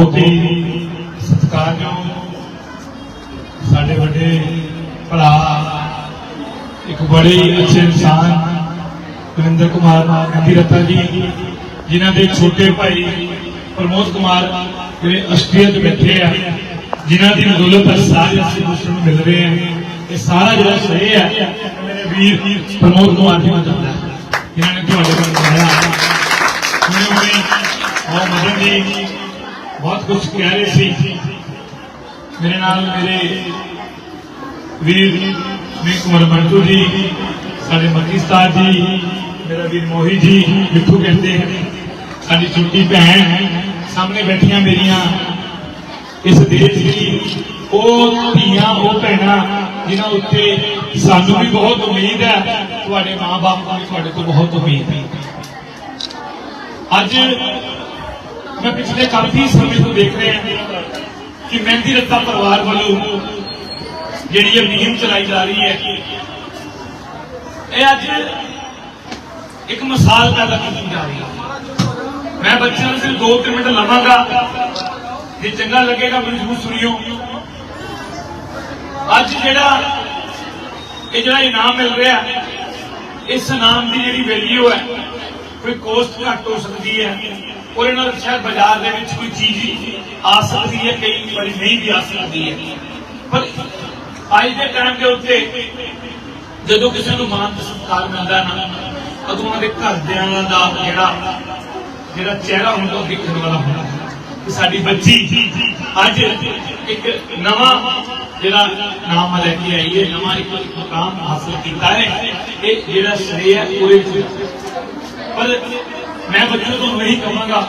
ਬਹੁਤ ਹੀ ਸਤਿਕਾਰਯੋਗ ਸਾਡੇ ਵੱਡੇ ਭਰਾ, ਇੱਕ ਬੜੇ ਅੱਛੇ ਇਨਸਾਨ ਕੁਲਿੰਦਰ ਕੁਮਾਰ ਗੰਦੀ ਜੀ, ਜਿਨ੍ਹਾਂ ਦੇ ਛੋਟੇ ਭਾਈ ਪ੍ਰਮੋਦ ਕੁਮਾਰ ਜਿਹੜੇ ਆਸਟ੍ਰੀਆ 'ਚ ਬੈਠੇ ਆ, ਜਿਨ੍ਹਾਂ ਦੀ ਬਦੌਲਤ ਸਾਰੇ ਅਸੀਂ ਦੂਸਰੇ ਨੂੰ ਮਿਲ ਰਹੇ ਆ। ਇਹ ਸਾਰਾ ਜਿਹੜਾ ਸਹੀ ਹੈ ਮੇਰੇ ਵੀਰ ਪ੍ਰਮੋਦ ਕੁਮਾਰ ਜੀ ਨੂੰ ਜਾਂਦਾ ਜਿਨ੍ਹਾਂ ਨੇ ਤੁਹਾਡੇ ਕੋਲ ਬਣਾਇਆ ਹੁਣੇ ਹੁਣੇ ਮਦਨ ਜੀ ਬਹੁਤ ਕੁਝ ਕਹਿ ਰਹੇ ਸੀ। ਮੇਰੇ ਨਾਲ ਮੇਰੇ ਵੀਰ ਵੀ ਕੁਮਾਰ ਮੰਟੂ ਜੀ, ਸਾਡੇ ਮੱਕੀ ਜੀ, ਮੇਰਾ ਵੀਰ ਮੋਹੀ ਜੀ, ਮਿੱਠੂ ਕਹਿੰਦੇ ਸਾਡੀ ਛੋਟੀ ਭੈਣ ਸਾਹਮਣੇ ਬੈਠੀਆਂ ਮੇਰੀਆਂ। ਇਸ ਦੇਸ਼ ਦੀ ਉਹ ਧੀਆਂ, ਉਹ ਭੈਣਾਂ ਜਿਨ੍ਹਾਂ ਉੱਤੇ ਸਾਨੂੰ ਵੀ ਬਹੁਤ ਉਮੀਦ ਹੈ, ਤੁਹਾਡੇ ਮਾਪੇ ਨੂੰ ਵੀ ਤੁਹਾਡੇ ਤੋਂ ਬਹੁਤ ਉਮੀਦ ਹੈ। ਅੱਜ ਮੈਂ ਪਿਛਲੇ ਕਾਫੀ ਸਮੇਂ ਤੋਂ ਦੇਖ ਰਿਹਾ ਕਿ ਮਹਿੰਦੀ ਰੱਤਾ ਪਰਿਵਾਰ ਵੱਲੋਂ ਜਿਹੜੀ ਇਹ ਮੁਹਿੰਮ ਚਲਾਈ ਜਾ ਰਹੀ ਹੈ, ਇਹ ਅੱਜ ਇੱਕ ਮਿਸਾਲ ਪੈਦਾ ਕੀਤੀ ਜਾ ਰਹੀ ਹੈ। ਮੈਂ ਬੱਚਿਆਂ ਨੂੰ ਸਿਰਫ 2-3 ਮਿੰਟ ਲਵਾਂਗਾ ਜੇ ਚੰਗਾ ਲੱਗੇਗਾ, ਮੈਨੂੰ ਜ਼ਰੂਰ ਸੁਣਿਓ। ਅੱਜ ਜਿਹੜਾ ਇਹ ਜਿਹੜਾ ਇਨਾਮ ਮਿਲ ਰਿਹਾ, ਇਸ ਇਨਾਮ ਦੀ ਜਿਹੜੀ ਵੈਲਿਊ ਹੈ, ਕੋਈ ਕੋਸਟ ਘੱਟ ਹੋ ਸਕਦੀ ਹੈ। ਉਹਦੇ ਨਾਲ ਸ਼ਾਇਦ ਬਾਜ਼ਾਰ ਦੇ ਵਿੱਚ ਕੋਈ ਚੀਜ਼ ਆ ਸਕਦੀ ਹੈ, ਕਈ ਵਾਰੀ ਨਹੀਂ ਵੀ ਆ ਸਕਦੀ ਹੈ। ਪਰ ਅੱਜ ਦੇ ਟਾਈਮ ਦੇ ਉੱਤੇ ਜਦੋਂ ਕਿਸੇ ਨੂੰ ਮਾਨ ਤੇ ਸਤਿਕਾਰ ਮਿਲਦਾ ਨਾ, ਉਦੋਂ ਉਹਨਾਂ ਦੇ ਘਰਦਿਆਂ ਦਾ ਜਿਹੜਾ ਜਿਹੜਾ ਚਿਹਰਾ ਹੁੰਦਾ, ਉਹ ਦਿਖਣ ਵਾਲਾ ਹੁੰਦਾ ਕਿ ਸਾਡੀ ਬੱਚੀ ਅੱਜ ਇੱਕ ਨਵਾਂ ਜਿਹੜਾ ਨਾਮ ਲੈ ਕੇ ਆਈ ਹੈ, ਨਵਾਂ ਇੱਕ ਮੁਕਾਮ ਹਾਸਲ ਕੀਤਾ ਹੈ। ਇਹ ਜਿਹੜਾ ਸ਼੍ਰੇਅ ਹੈ, ਉਹਦੇ ਚ ਪਰ ਮੈਂ ਬੱਚਿਆਂ ਤੋਂ ਇਹੀ ਕਹਾਂਗਾ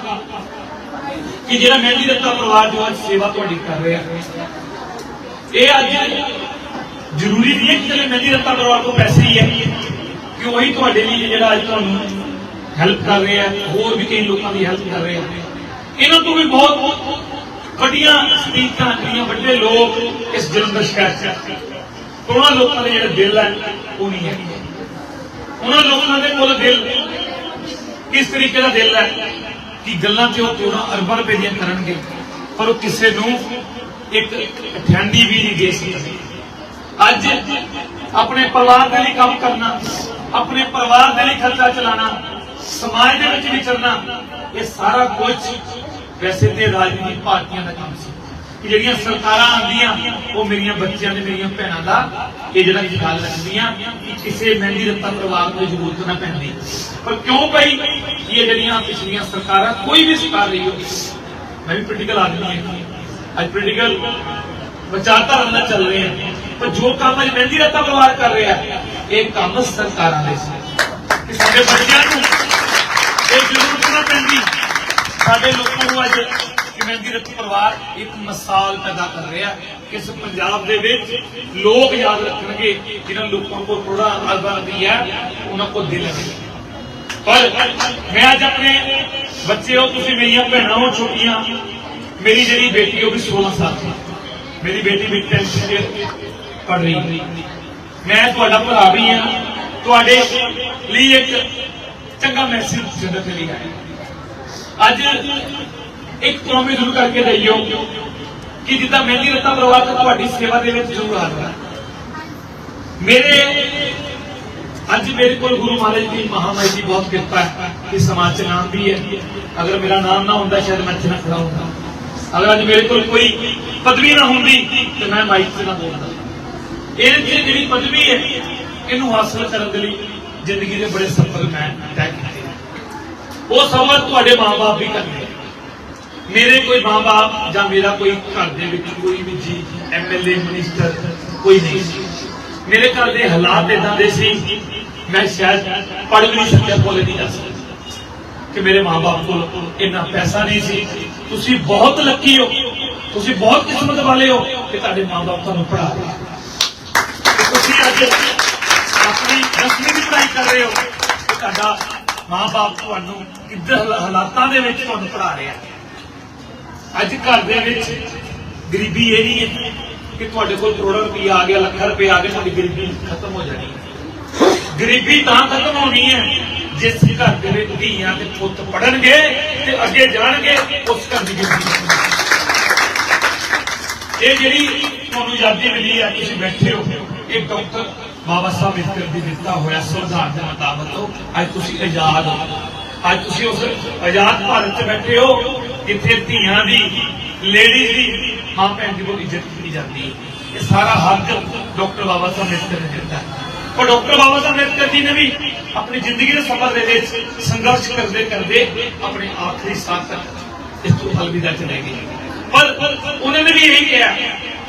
ਕਿ ਜਿਹੜਾ ਮਹਿੰਦੀ ਰੱਤਾ ਪਰਿਵਾਰ ਜੋ ਅੱਜ ਸੇਵਾ ਤੁਹਾਡੀ ਕਰ ਰਿਹਾ ਇਹ ਅੱਜ ਜ਼ਰੂਰੀ ਨਹੀਂ ਹੈ ਕਿ ਜਿਹੜੇ ਮਹਿੰਦੀ ਰੱਤਾ ਪਰਿਵਾਰ ਕੋਲ ਪੈਸੇ ਹੀ ਹੈ, ਕਿ ਉਹੀ ਤੁਹਾਡੇ ਲਈ ਜਿਹੜਾ ਅੱਜ ਤੁਹਾਨੂੰ ਹੈਲਪ ਕਰ ਰਿਹਾ ਹੋਰ ਵੀ ਕਈ ਲੋਕਾਂ ਦੀ ਹੈਲਪ ਕਰ ਰਿਹਾ ਇਹਨਾਂ ਤੋਂ ਵੀ ਬਹੁਤ ਵੱਡੀਆਂ ਸਪੀਕਾਂ ਜਿਹੜੀਆਂ ਵੱਡੇ ਲੋਕ ਇਸ ਜਲੰਧਰ ਸ਼ਹਿਰ 'ਚ ਉਹਨਾਂ ਲੋਕਾਂ ਦੇ ਜਿਹੜੇ ਦਿਲ ਹੈ, ਉਹ ਨਹੀਂ ਹੈ ਉਹਨਾਂ ਲੋਕਾਂ ਦੇ ਕੋਲ ਦਿਲ ਕਿਸ ਤਰੀਕੇ ਦਾ ਦਿਲ ਹੈ ਕਿ ਗੱਲਾਂ ਤੇ ਉਹ ਕਰੋੜਾਂ ਅਰਬਾਂ ਰੁਪਏ ਦੀਆਂ ਕਰਨਗੇ, ਪਰ ਉਹ ਕਿਸੇ ਨੂੰ ਇੱਕ ਠੰਡੀ ਵੀ ਨਹੀਂ ਦੇ ਸਕਦੇ। ਅੱਜ ਆਪਣੇ ਪਰਿਵਾਰ ਦੇ ਲਈ ਕੰਮ ਕਰਨਾ, ਆਪਣੇ ਪਰਿਵਾਰ ਦੇ ਲਈ ਖਰਚਾ ਚਲਾਣਾ ਸਮਾਜ ਦੇ ਵਿੱਚ ਵਿਚਰਨਾ, ਇਹ ਸਾਰਾ ਕੁਝ ਵੈਸੇ ਤੇ ਰਾਜਨੀਤਿਕ ਪਾਰਟੀਆਂ ਦਾ ਕੰਮ ਸੀ। ਕਿ ਜਿਹੜੀਆਂ ਸਰਕਾਰਾਂ ਆਉਂਦੀਆਂ, ਉਹ ਮੇਰੀਆਂ ਬੱਚਿਆਂ ਦੇ ਮੇਰੀਆਂ ਭੈਣਾਂ ਦਾ ਇਹ ਜਿਹੜਾ ਖਿਆਲ ਰੱਖਦੀਆਂ ਕਿ ਕਿਸੇ ਮਹਿੰਦੀ ਰੱਤਾ ਪਰਿਵਾਰ ਨੂੰ ਜ਼ਰੂਰਤ ਨਾ ਪੈਂਦੀ। ਪਰ ਕਿਉਂ ਪਈ ਇਹ ਜਿਹੜੀਆਂ ਪਿਛਲੀਆਂ ਸਰਕਾਰਾਂ ਕੋਈ ਵੀ ਸਰਕਾਰ ਰਹੀ ਹੋਵੇ ਮੈਂ ਵੀ ਪੋਲੀਟੀਕਲ ਆਦਮੀ ਹਾਂ। ਅੱਜ ਪੋਲੀਟੀਕਲ ਵਿਚਾਰਧਾਰਾ ਨਾਲ ਚੱਲ ਰਹੇ ਹਾਂ। ਪਰ ਜੋ ਕੰਮ ਅੱਜ ਮਹਿੰਦੀ ਰੱਤਾ ਪਰਿਵਾਰ ਕਰ ਰਿਹਾ ਇਹ ਕੰਮ ਸਰਕਾਰਾਂ ਦੇ ਸੀ। ਕਿ ਸਾਡੇ ਬੱਚਿਆਂ ਨੂੰ ਇਹ ਜ਼ਰੂਰਤ ਨਾ ਪੈਂਦੀ। ਸਾਡੇ ਲੋਕਾਂ ਨੂੰ ਅੱਜ ਕਿ ਮਹਿੰਦੀ ਰੱਤ ਪਰਿਵਾਰ ਇੱਕ ਮਿਸਾਲ ਪੈਦਾ ਕਰ ਰਿਹਾ ਕਿ ਇਸ ਪੰਜਾਬ ਦੇ ਵਿੱਚ ਲੋਕ ਯਾਦ ਰੱਖਣਗੇ ਜਿਨ੍ਹਾਂ ਲੋਕਾਂ ਕੋਲ ਥੋੜਾ ਅਰਬਾ ਦੀ ਹੈ ਉਹਨਾਂ ਕੋਲ ਦਿਲ ਹੈ ਪਰ ਮੈਂ ਅੱਜ ਆਪਣੇ ਬੱਚੇ ਹੋ ਤੁਸੀਂ ਮੇਰੀਆਂ ਭੈਣਾਂ ਹੋ ਛੋਟੀਆਂ ਮੇਰੀ ਜਿਹੜੀ ਬੇਟੀ ਉਹ ਵੀ 16 ਸਾਲ ਦੀ ਮੇਰੀ ਬੇਟੀ ਵੀ 10th ਚ ਪੜ ਰਹੀ ਮੈਂ ਤੁਹਾਡਾ ਭਰਾ ਵੀ ਹਾਂ ਤੁਹਾਡੇ ਲਈ ਇੱਕ ਚੰਗਾ ਮੈਸੇਜ ਜ਼ਿੰਦਗੀ ਦੇ ਲਈ ਆਇਆ ਅੱਜ ਇੱਕ ਪ੍ਰੋਮਿਸ ਜ਼ਰੂਰ ਕਰਕੇ ਦਈਓ ਕਿ ਜਿੱਦਾਂ ਮਹਿੰਦੀ ਰੱਤਾ ਪਰਿਵਾਰ ਤੁਹਾਡੀ ਸੇਵਾ ਦੇ ਵਿੱਚ ਜ਼ਰੂਰ ਹਾਜ਼ਰ ਹੈ ਮੇਰੇ, ਅੱਜ ਮੇਰੇ ਕੋਲ ਗੁਰੂ ਮਹਾਰਾਜ ਦੀ ਮਹਾਮਾਈ ਦੀ ਬਹੁਤ ਕਿਰਪਾ ਹੈ ਕਿ ਸਮਾਜ 'ਚ ਨਾਮ ਵੀ ਹੈ। ਅਗਰ ਮੇਰਾ ਨਾਮ ਨਾ ਹੁੰਦਾ, ਸ਼ਾਇਦ ਮੈਂ ਇੱਥੇ ਨਾ ਖੜਾ ਹੁੰਦਾ। ਅਗਰ ਅੱਜ ਮੇਰੇ ਕੋਲ ਕੋਈ ਪਦਵੀ ਨਾ ਹੁੰਦੀ, ਤੇ ਮੈਂ ਮਾਈਕ 'ਤੇ ਨਾ ਬੋਲਦਾ। ਇਹ ਜਿਹੜੀ ਪਦਵੀ ਹੈ, ਇਹਨੂੰ ਹਾਸਲ ਕਰਨ ਦੇ ਲਈ ਜ਼ਿੰਦਗੀ ਦੇ ਬੜੇ ਸਫ਼ਰ ਮੈਂ ਤੈਅ ਕੀਤੇ ਉਹ ਸਫ਼ਰ ਤੁਹਾਡੇ ਮਾਪੇ ਵੀ ਕਰਦੇ ਮੇਰੇ ਕੋਈ ਮਾਂ ਬਾਪ ਜਾਂ ਮੇਰਾ ਕੋਈ ਘਰ ਦੇ ਵਿੱਚ ਕੋਈ ਵੀ ਜੀ ਐਮਐਲਏ ਮਿਨਿਸਟਰ, ਕੋਈ ਨਹੀਂ ਸੀ। ਮੇਰੇ ਘਰ ਦੇ ਹਾਲਾਤ ਇਦਾਂ ਦੇ ਸੀ, ਮੈਂ ਸ਼ਾਇਦ ਪੜ੍ਹ ਵੀ ਨਹੀਂ ਸਕਿਆ ਕਾਲਜ ਨਹੀਂ ਜਾ ਸਕਿਆ ਕਿ ਮੇਰੇ ਮਾਪੇ ਕੋਲ ਇੰਨਾ ਪੈਸਾ ਨਹੀਂ ਸੀ। ਤੁਸੀਂ ਬਹੁਤ ਲੱਕੀ ਹੋ। ਤੁਸੀਂ ਬਹੁਤ ਕਿਸਮਤ ਵਾਲੇ ਹੋ ਕਿ ਤੁਹਾਡੇ ਮਾਪੇ ਤੁਹਾਨੂੰ ਪੜ੍ਹਾ ਰਹੇ ਆ। ਤੁਸੀਂ ਅੱਜ ਆਪਣੀ ਦਸਵੀਂ ਦੀ ਪੜ੍ਹਾਈ ਕਰ ਰਹੇ ਹੋ। ਕਿ ਤੁਹਾਡਾ ਮਾਪੇ ਤੁਹਾਨੂੰ ਕਿੱਦਾਂ ਹਾਲਾਤਾਂ ਦੇ ਵਿੱਚ ਤੁਹਾਨੂੰ ਪੜ੍ਹਾ ਰਿਹਾ ਅੱਜ ਘਰ ਦੇ ਵਿੱਚ ਗਰੀਬੀ ਇਹ ਨਹੀਂ ਹੈ ਕਿ ਤੁਹਾਡੇ ਕੋਲ ਕਰੋੜਾਂ ਰੁਪਏ ਆ ਗਿਆ, ਲੱਖਾਂ ਰੁਪਏ ਆ ਗਏ, ਤੁਹਾਡੀ ਗਰੀਬੀ ਖਤਮ ਹੋ ਜਾਣੀ ਹੈ। ਗਰੀਬੀ ਤਾਂ ਖਤਮ ਹੋਣੀ ਹੈ ਜਿਸ ਘਰ ਦੇ ਵਿੱਚ ਧੀਆਂ ਤੇ ਪੁੱਤ ਪੜਨਗੇ ਤੇ ਅੱਗੇ ਜਾਣਗੇ, ਉਸ ਘਰ ਦੀ ਗਰੀਬੀ ਇਹ ਜਿਹੜੀ ਤੁਹਾਨੂੰ ਆਜ਼ਾਦੀ ਮਿਲੀ ਹੈ, ਤੁਸੀਂ ਬੈਠੇ ਹੋ, ਇਹ ਡਾਕਟਰ ਬਾਬਾ ਸਾਹਿਬ ਅੰਬੇਦਕਰ ਦੀ ਦਿੱਤਾ ਹੋਇਆ ਸੰਵਿਧਾਨ ਦੇ ਮੁਤਾਬਕ ਅੱਜ ਤੁਸੀਂ ਆਜ਼ਾਦ ਹੋ। ਅੱਜ ਤੁਸੀਂ ਉਸ ਆਜ਼ਾਦ ਭਾਰਤ 'ਚ ਬੈਠੇ ਹੋ। ਜਿੱਥੇ ਧੀਆਂ ਦੀ ਲੇਡੀਜ਼ ਦੀ ਮਾਂ ਭੈਣ ਦੀ ਬਹੁਤ ਇੱਜ਼ਤ ਕੀਤੀ ਜਾਂਦੀ ਹੈ। ਇਹ ਸਾਰਾ ਹੱਕ ਡਾਕਟਰ ਬਾਬਾ ਸਾਹਿਬ ਅੰਬੇਦਕਰ ਨੇ ਦਿੱਤਾ ਪਰ ਡਾਕਟਰ ਬਾਬਾ ਸਾਹਿਬ ਅੰਬੇਦਕਰ ਜੀ ਨੇ ਵੀ ਆਪਣੀ ਜ਼ਿੰਦਗੀ ਦੇ ਸਫ਼ਰ ਦੇ ਵਿੱਚ ਸੰਘਰਸ਼ ਕਰਦੇ ਕਰਦੇ ਆਪਣੇ ਆਖਰੀ ਸਾਹ ਤੱਕ ਇਸ ਤੋਂ ਅਲਵਿਦਾ ਚਲੇ ਗਏ ਪਰ ਉਹਨਾਂ ਨੇ ਵੀ ਇਹ ਕਿਹਾ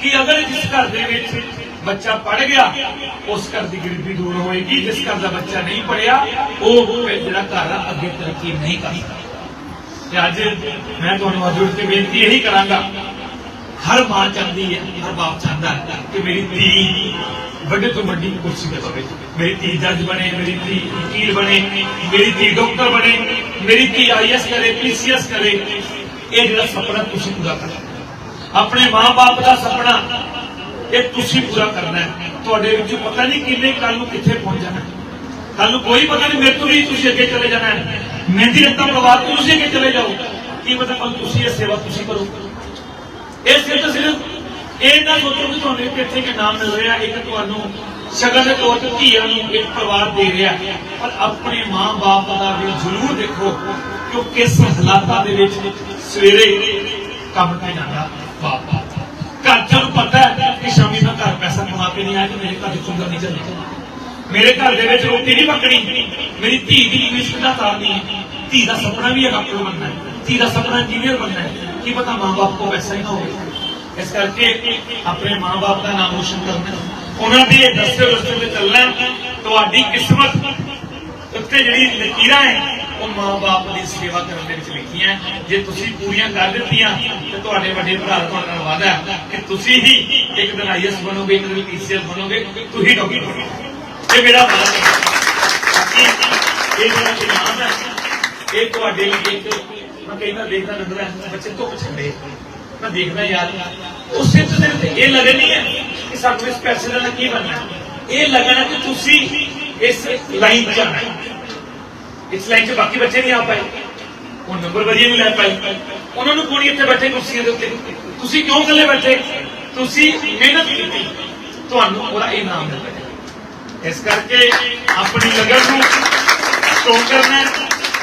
ਕਿ ਅਗਰ ਜਿਸ ਘਰ ਦੇ ਵਿੱਚ ਬੱਚਾ ਪੜ ਗਿਆ, ਉਸ ਘਰ ਦੀ ਗਰੀਬੀ ਦੂਰ ਹੋਏਗੀ। ਜਿਸ ਘਰ ਦਾ ਬੱਚਾ ਨਹੀਂ ਪੜਿਆ ਉਹ ਜਿਹੜਾ ਘਰ ਆ ਅੱਗੇ ਤਰੱਕੀ ਨਹੀਂ ਕਰ ਸਕਦਾ। ਤੇ ਅੱਜ ਮੈਂ ਤੁਹਾਨੂੰ ਹਜ਼ੂਰ ਤੇ ਬੇਨਤੀ ਇਹੀ ਕਰਾਂਗਾ, ਹਰ ਮਾਂ ਚਾਹੁੰਦੀ ਹੈ, ਹਰ ਬਾਪ ਚਾਹੁੰਦਾ ਹੈ ਕਿ ਮੇਰੀ ਧੀ ਵੱਡੇ ਤੋਂ ਵੱਡੀ ਕੁਰਸੀ ਤੇ ਬਵੇ। ਮੇਰੀ ਧੀ ਜੱਜ ਬਣੇ, ਮੇਰੀ ਧੀ ਵਕੀਲ ਬਣੇ, ਮੇਰੀ ਧੀ ਡਾਕਟਰ ਬਣੇ, ਮੇਰੀ ਧੀ ਆਈਐਸ ਕਰੇ ਪੀਸੀਐਸ ਕਰੇ। ਇਹ ਜਿਹੜਾ ਸੁਪਨਾ ਤੁਸੀਂ ਪੂਰਾ ਕਰਨਾ ਆਪਣੇ ਮਾਂ-ਬਾਪ ਦਾ ਸੁਪਨਾ ਇਹ ਤੁਸੀਂ ਪੂਰਾ ਕਰਨਾ ਤੁਹਾਡੇ ਵਿੱਚ ਪਤਾ ਨਹੀਂ ਕਿੰਨੇ ਕੱਲ ਨੂੰ ਕਿੱਥੇ ਪਹੁੰਚ ਜਾਣਾ ਕੱਲ ਨੂੰ ਕੋਈ ਪਤਾ ਨਹੀਂ ਮੇਰੇ ਤੋਂ ਵੀ ਤੁਸੀਂ ਅੱਗੇ ਚਲੇ ਜਾਣਾ ਹੈ ਮਹਿੰਦੀ ਰੱਤਾ ਪਰਿਵਾਰ ਤੋਂ ਤੁਸੀਂ ਅੱਗੇ ਚਲੇ ਜਾਓ। ਕੀ ਪਤਾ ਕੱਲ ਤੁਸੀਂ ਇਹ ਸੇਵਾ ਇਹ ਸਿਰਫ ਸਿਰਫ ਇਹ ਨਾ ਸੋਚੋ ਕਿ ਤੁਹਾਨੂੰ ਇੱਕ ਇੱਥੇ ਕਿ ਨਾਮ ਮਿਲ ਰਿਹਾ, ਇੱਕ ਤੁਹਾਨੂੰ ਸ਼ਗਨ ਦੇ ਤੌਰ ਤੇ ਧੀਆਂ ਨੂੰ ਇੱਕ ਪਰਿਵਾਰ ਦੇ ਰਿਹਾ। ਪਰ ਆਪਣੇ ਮਾਂ-ਬਾਪ ਦਾ ਵੀ ਜ਼ਰੂਰ ਦੇਖੋ ਕਿ ਉਹ ਕਿਸ ਹਾਲਾਤਾਂ ਦੇ ਵਿੱਚ ਸਵੇਰੇ ਕੰਮ ਤੇ ਜਾਂਦਾ ਬਾਪ। ਘਰ ਚ ਪਤਾ ਹੈ ਕਿ ਸ਼ਾਮੀ ਦਾ ਘਰ ਪੈਸਾ ਕਮਾ ਕੇ ਨਹੀਂ ਆਇਆ, ਕਿ ਮੇਰੇ ਘਰ ਚੁੰਗਰ ਚੁੰਗਾ ਨਹੀਂ ਚੱਲਣੀ ਮੇਰੇ ਘਰ ਦੇ ਵਿੱਚ ਰੋਟੀ ਨਹੀਂ ਪੱਕਣੀ। ਮੇਰੀ ਧੀ ਦੀ ਇੰਗਲਿਸ਼ ਦਾ ਤਾਰਨੀ ਹੈ? ਧੀ ਦਾ ਸੁਪਨਾ ਵੀ ਹੈ ਡਾਕਟਰ ਬਣਨਾ ਹੈ। ਧੀ ਦਾ ਸੁਪਨਾ ਇੰਜੀਨੀਅਰ ਬਣਨਾ ਹੈ। ਕੀ ਪਤਾ ਮਾਂ-ਬਾਪ ਕੋ ਪੈਸਾ ਹੀ ਨਾ ਹੋਵੇ। ਇਸ ਕਰਕੇ ਆਪਣੇ ਮਾਂ-ਬਾਪ ਦਾ ਨਾਮ ਰੋਸ਼ਨ ਕਰਨਾ ਉਹਨਾਂ ਦੀ ਦੱਸੇ ਰਸਤੇ ਤੇ ਚੱਲਣਾ ਤੁਹਾਡੀ ਕਿਸਮਤ ਉੱਤੇ ਜਿਹੜੀ ਲਕੀਰਾਂ ਹੈ, ਉਹ ਮਾਂ-ਬਾਪ ਦੀ ਸੇਵਾ ਕਰਨ ਦੇ ਵਿੱਚ ਲਿਖੀਆਂ ਜੇ ਤੁਸੀਂ ਪੂਰੀਆਂ ਕਰ ਦਿੱਤੀਆਂ, ਤੇ ਤੁਹਾਡੇ ਵੱਡੇ ਭਰਾ ਤੁਹਾਡੇ ਨਾਲ ਵਾਅਦਾ ਕਿ ਤੁਸੀਂ ਹੀ ਇੱਕ ਦਿਨ ਆਈਐਸ ਬਣੋਗੇ, ਇੱਕ ਦਿਨ ਪੀਸੀਐਸ ਬਣੋਗੇ। ਤੁਸੀਂ ਡਾਕਟਰ ਬਣੋਗੇ ਇਹ ਮੇਰਾ ਵਾਅਦਾ ਹੈ ਬਾਕੀ ਇਹ ਜਿਹੜਾ ਇਨਾਮ ਹੈ ਇਹ ਤੁਹਾਡੇ ਲਈ ਇੱਕ, ਮੈਂ ਕਹਿੰਦਾ ਦੇਖਦਾ ਨਜ਼ਰ ਬੱਚੇ ਤੋਂ ਛੱਡੇ ਮੈਂ ਦੇਖਦਾ ਯਾਰ ਉਸੇ ਤੇ ਤੇ ਇਹ ਲਗਨ ਨਹੀਂ ਹੈ ਕਿ ਸਾਨੂੰ ਇਸ ਪੈਸੇ ਦਾ ਕੀ ਬਣਨਾ ਹੈ। ਇਹ ਲੱਗਣਾ ਕਿ ਤੁਸੀਂ ਇਸ ਲਾਈਨ 'ਚ ਜਾਣਾ ਇਸ ਲਾਈਨ 'ਚ ਬਾਕੀ ਬੱਚੇ ਨਹੀਂ ਆ ਪਾਏ। ਉਹ ਨੰਬਰ ਵਧੀਆ ਨਹੀਂ ਲੈ ਪਾਏ। ਉਹਨਾਂ ਨੂੰ ਕੋਣੀ ਇੱਥੇ ਬੈਠੇ ਕੁਰਸੀਆਂ ਦੇ ਉੱਤੇ? ਤੁਸੀਂ ਕਿਉਂ ਇਕੱਲੇ ਬੈਠੇ? ਤੁਸੀਂ ਮਿਹਨਤ ਕੀਤੀ। ਤੁਹਾਨੂੰ ਉਹਦਾ ਇਨਾਮ ਮਿਲਦਾ ਇਸ ਕਰਕੇ ਆਪਣੀ ਲਗਨ ਨੂੰ ਸਟੋਰ ਕਰਨਾ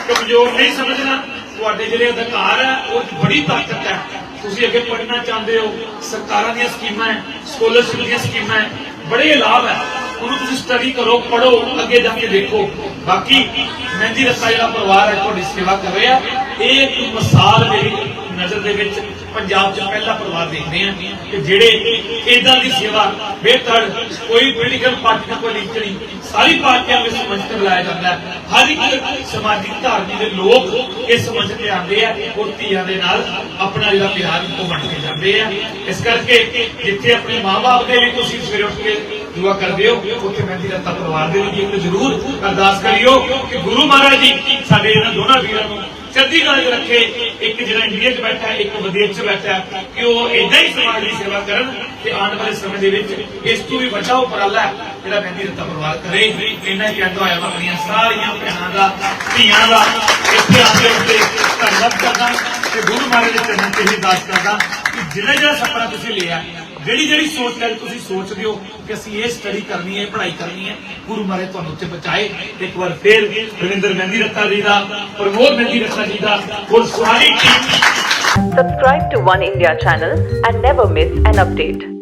ਕਮਜ਼ੋਰ ਨਹੀਂ ਸਮਝਣਾ। ਤੁਹਾਡੇ ਜਿਹੜੇ ਅਧਿਕਾਰ ਹੈ, ਉਹ ਬੜੀ ਤਾਕਤ ਹੈ। ਤੁਸੀਂ ਅੱਗੇ ਪੜ੍ਹਨਾ ਚਾਹੁੰਦੇ ਹੋ, ਸਰਕਾਰਾਂ ਦੀਆਂ ਸਕੀਮਾਂ ਹੈ ਸਕਾਲਰਸ਼ਿਪ ਦੀਆਂ ਸਕੀਮਾਂ ਹੈ, ਬੜੇ ਲਾਭ ਹੈ। ਉਹਨੂੰ ਤੁਸੀਂ ਸਟੱਡੀ ਕਰੋ ਪੜੋ ਅੱਗੇ ਜਾ ਕੇ ਦੇਖੋ। ਬਾਕੀ, ਮਹਿੰਦੀ ਰੱਤਾ ਜਿਹੜਾ ਪਰਿਵਾਰ ਹੈ, ਤੁਹਾਡੀ ਸੇਵਾ ਕਰ ਰਿਹਾ। ਇਹ ਇੱਕ ਮਿਸਾਲ ਮੇਰੀ ਨਜ਼ਰ ਦੇ ਵਿੱਚ ਪੰਜਾਬ 'ਚ ਪਹਿਲਾ ਪਰਿਵਾਰ ਦੇਖਦੇ ਆ ਕਿ ਜਿਹੜੇ ਇਦਾਂ ਦੀ ਸੇਵਾ ਬਿਹਤਰ, ਕੋਈ ਪੋਲੀਟੀਕਲ ਪਾਰਟੀ ਕੋਈ ਲਿੰਕ ਸਾਰੀ ਪਾਰਟੀਆਂ ਵਿੱਚ ਮੰਚ ਤੇ ਜਾਂਦਾ ਹਰ ਇੱਕ ਸਮਾਜਿਕ ਧਾਰਨੀ ਦੇ ਲੋਕ ਇਸ ਮੰਚ ਤੇ ਆਉਂਦੇ ਆ, ਉਹ ਧੀਆਂ ਦੇ ਨਾਲ ਆਪਣਾ ਜਿਹੜਾ ਪਿਆਰ ਉਹ ਵੰਡ ਕੇ ਜਾਂਦੇ ਆ। ਇਸ ਕਰਕੇ ਜਿੱਥੇ ਆਪਣੇ ਮਾਪੇ ਦੇ ਵੀ ਤੁਸੀਂ ਸਵੇਰੇ ਉੱਠ ਕੇ ਦੁਆ ਕਰਦੇ ਹੋ, ਉੱਥੇ ਮਹਿੰਦੀ ਰੱਤਾ ਪਰਿਵਾਰ ਦੇ ਲਈ ਇੱਕ ਜ਼ਰੂਰ ਅਰਦਾਸ ਕਰਿਓ ਕਿ ਗੁਰੂ ਮਹਾਰਾਜ ਜੀ, ਸਾਡੇ ਇਹਨਾਂ ਦੋਨਾਂ ਵੀਰਾਂ ਨੂੰ ਚੜ੍ਹਦੀ ਕਲਾ ਰੱਖੇ। ਇੱਕ ਜਿਹੜਾ ਇੰਡੀਆ 'ਚ ਬੈਠਾ, ਇੱਕ ਵਿਦੇਸ਼ 'ਚ ਬੈਠਾ, ਕਿ ਉਹ ਇਦਾਂ ਹੀ ਸਮਾਜ ਦੀ ਸੇਵਾ ਕਰਨ ਤੇ ਆਉਣ ਵਾਲੇ ਸਮੇਂ ਦੇ ਵਿੱਚ ਇਸ ਤੋਂ ਵੀ ਵੱਡਾ ਉਪਰਾਲਾ ਜਿਹੜਾ ਮਹਿੰਦੀ ਰੱਤਾ ਪਰਿਵਾਰ ਕਰੇ। ਇਹਨਾਂ ਹੀ ਕਹਿੰਦਾ ਹੋਇਆ ਆਪਣੀਆਂ ਸਾਰੀਆਂ ਭੈਣਾਂ ਦਾ, ਧੀਆਂ ਦਾ, ਇੱਥੇ ਆਉਣ ਦੇ ਉੱਤੇ ਧੰਨਵਾਦ ਕਰਦਾ ਤੇ ਗੁਰੂ ਮਹਾਰਾਜ ਦੇ ਚਰਨਾਂ ਤੇ ਹੀ ਅਰਦਾਸ ਕਰਦਾ ਕਿ ਜਿਹੜਾ ਜਿਹੜਾ ਸਪਨਾ ਤੁਸੀਂ ਲਿਆ ਜਿਹੜੀ ਜਿਹੜੀ ਸੋਚ ਲੈ ਤੁਸੀਂ ਸੋਚਦੇ ਹੋ ਕਿ ਅਸੀਂ ਇਹ ਸਟੱਡੀ ਕਰਨੀ ਹੈ ਪੜ੍ਹਾਈ ਕਰਨੀ ਹੈ, ਗੁਰੂ ਮਹਾਰਾਜ ਤੁਹਾਨੂੰ ਉੱਤੇ ਪਹੁੰਚਾਏ ਇੱਕ ਵਾਰ ਫੇਰ ਰਵਿੰਦਰ ਮਹਿੰਦੀ ਰੱਤਾ ਜੀ ਦਾ, ਪ੍ਰਮੋਦ ਮਹਿੰਦੀ ਰੱਤਾ ਜੀ ਦਾ, ਹੋਰ team Subscribe to One India channel and never miss an update.